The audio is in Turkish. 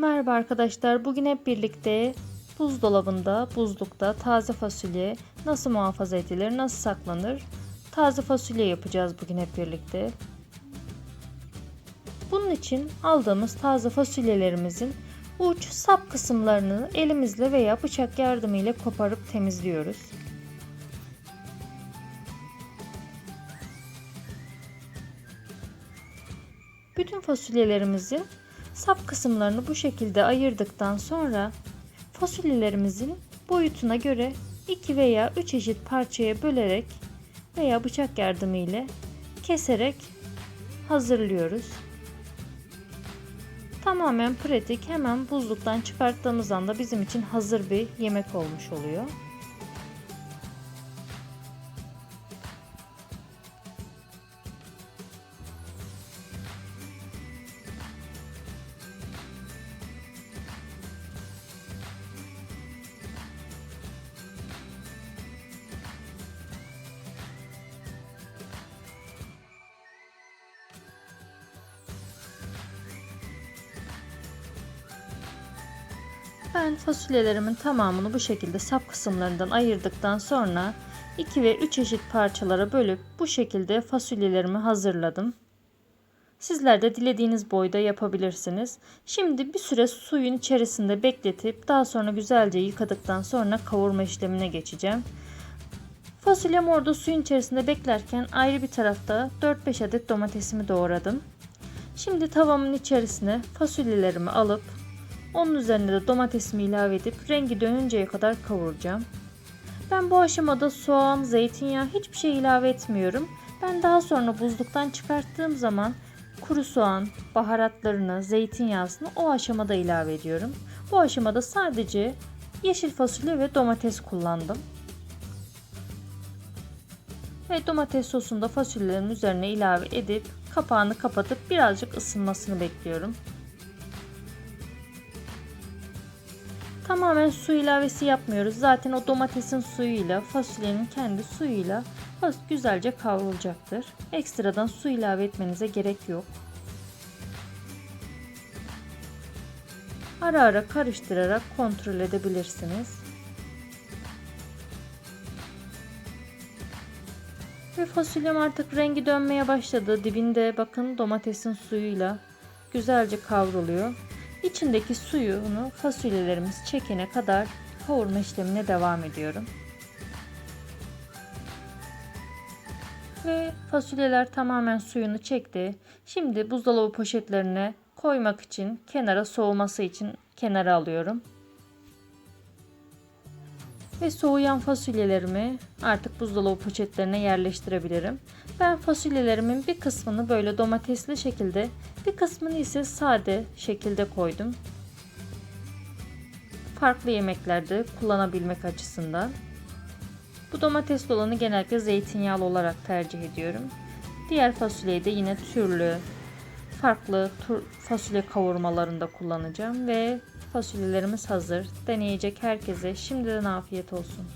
Merhaba arkadaşlar. Bugün hep birlikte buzdolabında, buzlukta taze fasulye nasıl muhafaza edilir, nasıl saklanır? Taze fasulye yapacağız bugün hep birlikte. Bunun için aldığımız taze fasulyelerimizin uç sap kısımlarını elimizle veya bıçak yardımıyla koparıp temizliyoruz. Bütün fasulyelerimizin sap kısımlarını bu şekilde ayırdıktan sonra fasulyelerimizin boyutuna göre 2 veya 3 eşit parçaya bölerek veya bıçak yardımıyla keserek hazırlıyoruz. Tamamen pratik hemen buzluktan çıkarttığımız anda bizim için hazır bir yemek olmuş oluyor. Ben fasulyelerimin tamamını bu şekilde sap kısımlarından ayırdıktan sonra 2 ve 3 eşit parçalara bölüp bu şekilde fasulyelerimi hazırladım. Sizler de dilediğiniz boyda yapabilirsiniz. Şimdi bir süre suyun içerisinde bekletip daha sonra güzelce yıkadıktan sonra kavurma işlemine geçeceğim. Fasulyem orada suyun içerisinde beklerken ayrı bir tarafta 4-5 adet domatesimi doğradım. Şimdi tavamın içerisine fasulyelerimi alıp onun üzerine de domatesimi ilave edip rengi dönünceye kadar kavuracağım. Ben bu aşamada soğan, zeytinyağı hiçbir şey ilave etmiyorum. Ben daha sonra buzluktan çıkarttığım zaman kuru soğan, baharatlarını, zeytinyağını o aşamada ilave ediyorum. Bu aşamada sadece yeşil fasulye ve domates kullandım. Ve domates sosunu da fasulyelerin üzerine ilave edip kapağını kapatıp birazcık ısınmasını bekliyorum. Tamamen su ilavesi yapmıyoruz. Zaten o domatesin suyuyla, fasulyenin kendi suyuyla güzelce kavrulacaktır. Ekstradan su ilave etmenize gerek yok. Ara ara karıştırarak kontrol edebilirsiniz. Ve fasulyem artık rengi dönmeye başladı. Dibinde bakın domatesin suyuyla güzelce kavruluyor. İçindeki suyunu fasulyelerimiz çekene kadar kavurma işlemine devam ediyorum. Ve fasulyeler tamamen suyunu çekti. Şimdi buzdolabı poşetlerine koymak için kenara soğuması için kenara alıyorum. Ve soğuyan fasulyelerimi artık buzdolabı poşetlerine yerleştirebilirim. Ben fasulyelerimin bir kısmını böyle domatesli şekilde, bir kısmını ise sade şekilde koydum. Farklı yemeklerde kullanabilmek açısından. Bu domatesli olanı genellikle zeytinyağlı olarak tercih ediyorum. Diğer fasulyeyi de yine türlü, farklı tur fasulye kavurmalarında kullanacağım ve fasulyelerimiz hazır. Deneyecek herkese şimdiden afiyet olsun.